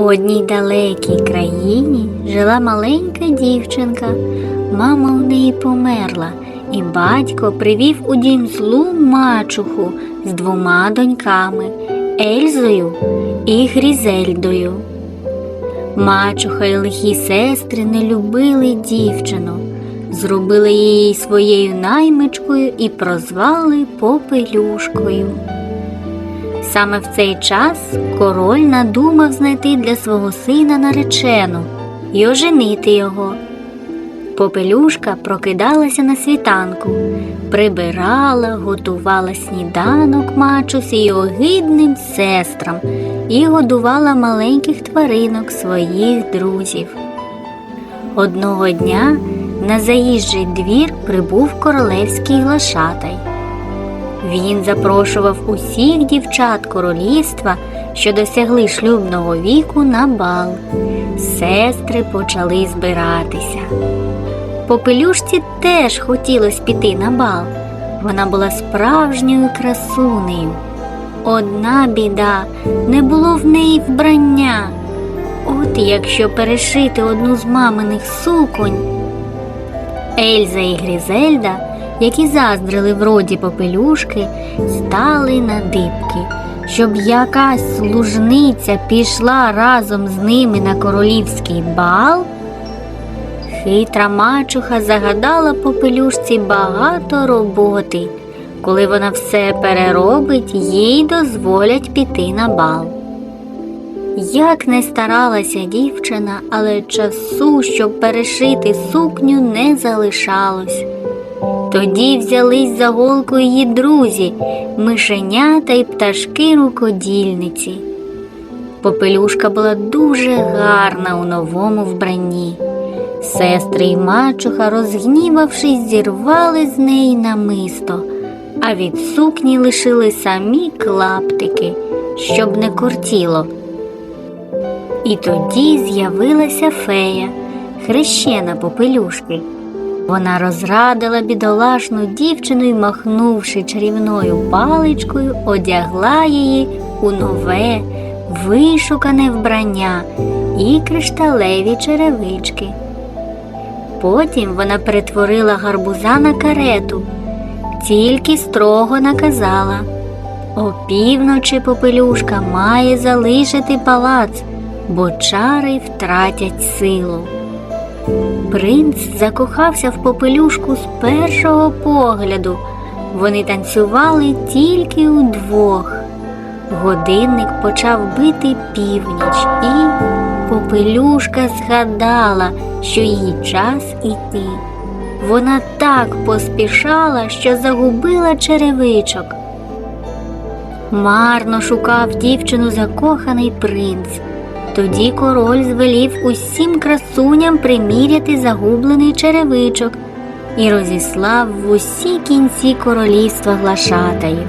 У одній далекій країні жила маленька дівчинка. Мама у неї померла, і батько привів у дім злу мачуху з двома доньками Ельзою і Грізельдою. Мачуха і лихі сестри не любили дівчину, зробили її своєю наймичкою і прозвали Попелюшкою. Саме в цей час король надумав знайти для свого сина наречену і оженити його. Попелюшка прокидалася на світанку, прибирала, готувала сніданок мачусі й огидним сестрам і годувала маленьких тваринок своїх друзів. Одного дня на заїжджий двір прибув королевський глашатай. Він запрошував усіх дівчат королівства, що досягли шлюбного віку, на бал. Сестри почали збиратися. Попелюшці теж хотілося піти на бал. Вона була справжньою красунею. Одна біда не було в неї вбрання. От якщо перешити одну з маминих суконь. Ельза і Грізельда, які заздрили вроді попелюшки, стали на дибки, щоб якась служниця пішла разом з ними на королівський бал. Хитра мачуха загадала попелюшці багато роботи. Коли вона все переробить, їй дозволять піти на бал. Як не старалася дівчина, але часу, щоб перешити сукню, не залишалось. Тоді взялись за голку її друзі, мишенята й пташки рукодільниці. Попелюшка була дуже гарна у новому вбранні. Сестри й мачуха, розгнівавшись, зірвали з неї намисто, а від сукні лишили самі клаптики, щоб не кортіло. І тоді з'явилася фея, хрещена попелюшки. Вона розрадила бідолашну дівчину і, махнувши чарівною паличкою, одягла її у нове, вишукане вбрання і кришталеві черевички. Потім вона перетворила гарбуза на карету, тільки строго наказала опівночі попелюшка має залишити палац, бо чари втратять силу. Принц закохався в попелюшку з першого погляду. Вони танцювали тільки удвох. Годинник почав бити північ, і попелюшка згадала, що їй час іти. Вона так поспішала, що загубила черевичок. Марно шукав дівчину закоханий принц. Тоді король звелів усім красуням приміряти загублений черевичок і розіслав в усі кінці королівства глашатаїв.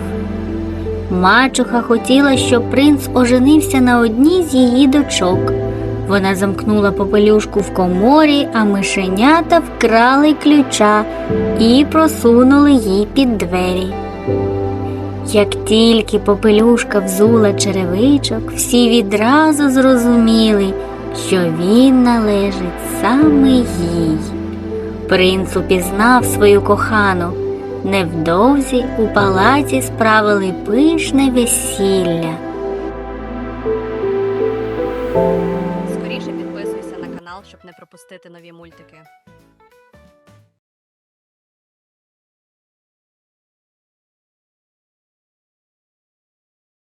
Мачуха хотіла, щоб принц оженився на одній з її дочок. Вона замкнула попелюшку в коморі, а мишенята вкрали ключа і просунули їй під двері. Як тільки попелюшка взула черевичок, всі відразу зрозуміли, що він належить саме їй. Принц упізнав свою кохану. Невдовзі у палаці справили пишне весілля. Скоріше підписуйся на канал, щоб не пропустити нові мультики.